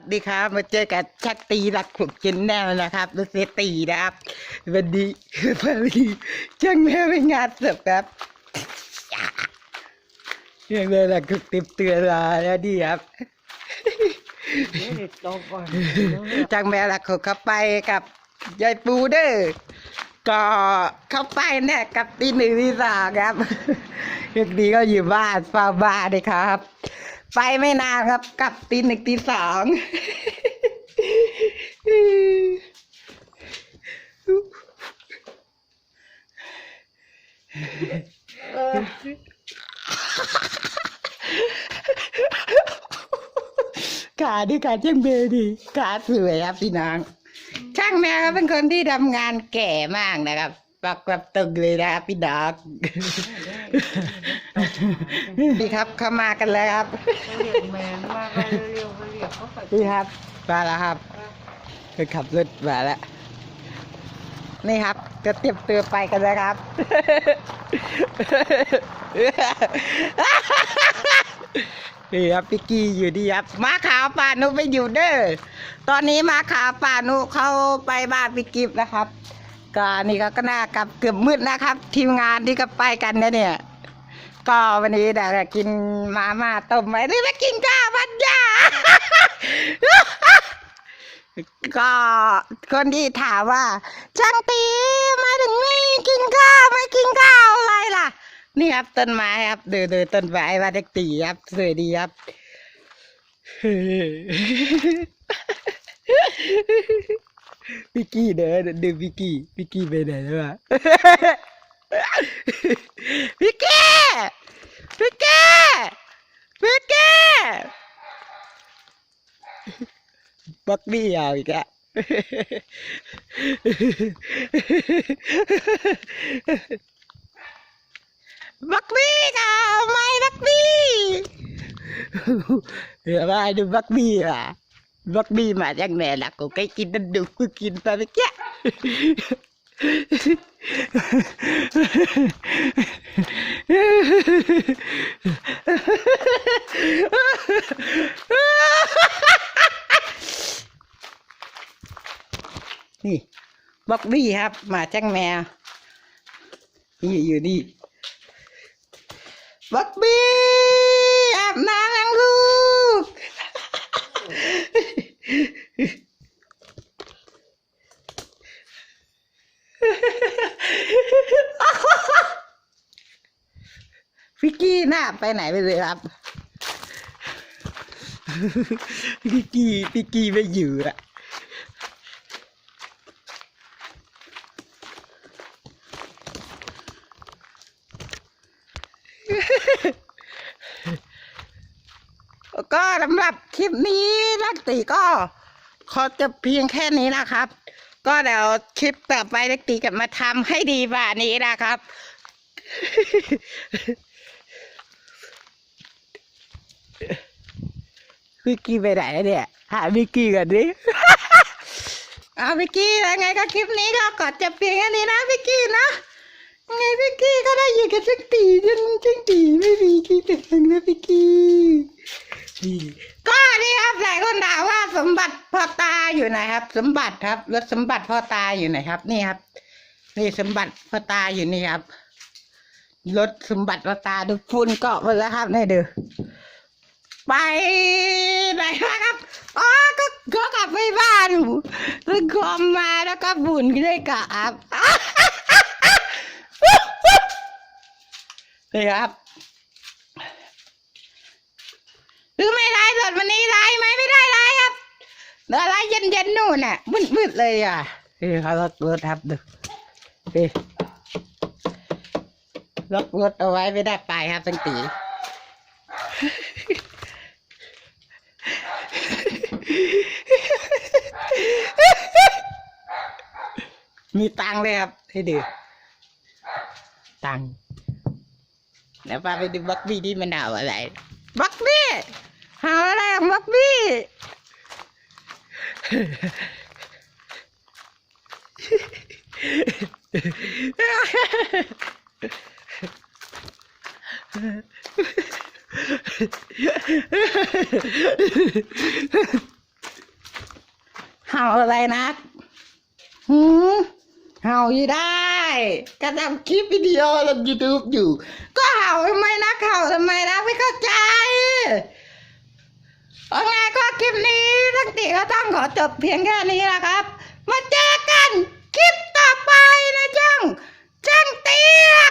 วัสดีครับมาเจอกับชักตีรักขุดกินแนวนะครับรถเซตีนะครับวันดีวันดีช่างแม่เป็นงานเสร์ฟครับยังเลยรักขุดเต็มเตือนลาแล้วดีครับช่างแม่รักขุดเข้าไปกับยายปูเด้อก็เข้าไปเนี่ยกับตีหนึ่งตีสามครับยังดีก็อยู่บ้านเฝ้าบ้านเลยครับ ไปไม่นานครับ กลับตีหนึ่งตีสองเออขาดีขาช่างเบดีขาสวยครับพี่นางช่างแม่ครับเป็นคนที่ทำงานแก่มากนะครับปักแบบตึงเลยนะครับพี่ดอก ดีครับเข้ามากันเลยครับเรียกแมนมากเลยเร็วๆไปเรียกเขาไปนี่ครับมาแล้วครับไปขับรถมาแล้วนี่ครับ จะเตรียมตัวไปกันแล้วครับนี่ครับพี่กี้อยู่ดีครับมาขาวป่านุไปอยู่เด้อตอนนี้มาขาวป่านุเขาไปบ้านพี่กิฟนะครับ ก็นี่ก็ก็น่ากลับเกือบมืดนะครับ ทีมงานที่ก็ไปกันนะเนี่ย ก็วันนี้เดี๋ยวกินมาม่าต้มไว้หรือไม่กินข้าวพันยาก็คนที่ถามว่าช่างตีมาถึงนี่กินข้าวไม่กินข้าวอะไรล่ะ นี่ครับต้นไม้ครับเดือเดือต้นไม้ว่าเด็กตีครับสวยดีครับ พี่กี้เด้อดูพี่กี้พี่กี้ไปไหนแล้ววะพี่กี้พี่กี้พี่กี้บักบี้เอาอีกอะบักบี้ค่ะไม่บักบี้เดี๋ยวมาดูบักบี้อะ บักบี้มาจากไหนล่ะกูใกล้กินนั่นดูกูกินไปเมื่อกี้นี่บักบี้ครับ มาจากแมวนี่อยู่นี่บักบี้อาบน้ำยังลูก ฟิกกี้หน้าไปไหนไปเลยครับฟิกกี้ฟิกกี้ไม่อยู่อะ ก็สำหรับคลิปนี้นักตีก็ขอจะเพียงแค่นี้นะครับ ก็เดี๋ยวคลิปต่อไปนักตีจะมาทำให้ดีกว่านี้นะครับ วิกกี้ไปไหนเนี่ย หาวิกกี้กันดิเอาวิกกี้ยังไงก็คลิปนี้ก็กดจะเพียงแค่นี้นะวิกกี้นะไงวิกกี้ก็ได้ยู่กับจังตีจนจังตีไม่มีขี้เป็นนะวิก กี้นี่ก็นี่ครับหลายคนถามว่าสมบัติพ่อตาอยู่ไหนครับ สมบัติครับรถสมบัติพ่อตาอยู่ไหนครับ นี่ครับ นี่สมบัติพ่อตาอยู่นี่ครับรถสมบัติพ่อตาดูฝุ่นเกาะหมดแล้วครับนี่ดูไปไหนครับอ๋อก็ก็กลับไปบ้านแล้วคอมมาแล้วก็บุญก็ได้กลับนี่ครับ หรือไม่ไล่สดวันนี้ไล่ไหมไม่ได้ไล่ครับเดี๋ยวไล่เย็นเย็นๆนู่นน่ะมืดๆเลยอะนี่เขาล็อกรถครับดูนี่ล็อกรถเอาไว้ไม่ได้ไปครับตั้งตีมีตังเลยครับให้ดูตังค์เดี๋ยวพาไปดูบักบี้ที่มันเอาอะไร บักบี้ หาอะไรอะบักบี้ห่าอะไรนักหืมเห่าอยู่ได้ก็ทำคลิปวิดีโอลงยูทูบอยู่ ก็เห่าทำไมนะเห่าทำไมนะไม่เข้าใจ โอเคก็คลิปนี้ทั้งติก็ต้องขอจบเพียงแค่นี้นะครับ มาเจอกันคลิปต่อไปนะจังจังเตี้ย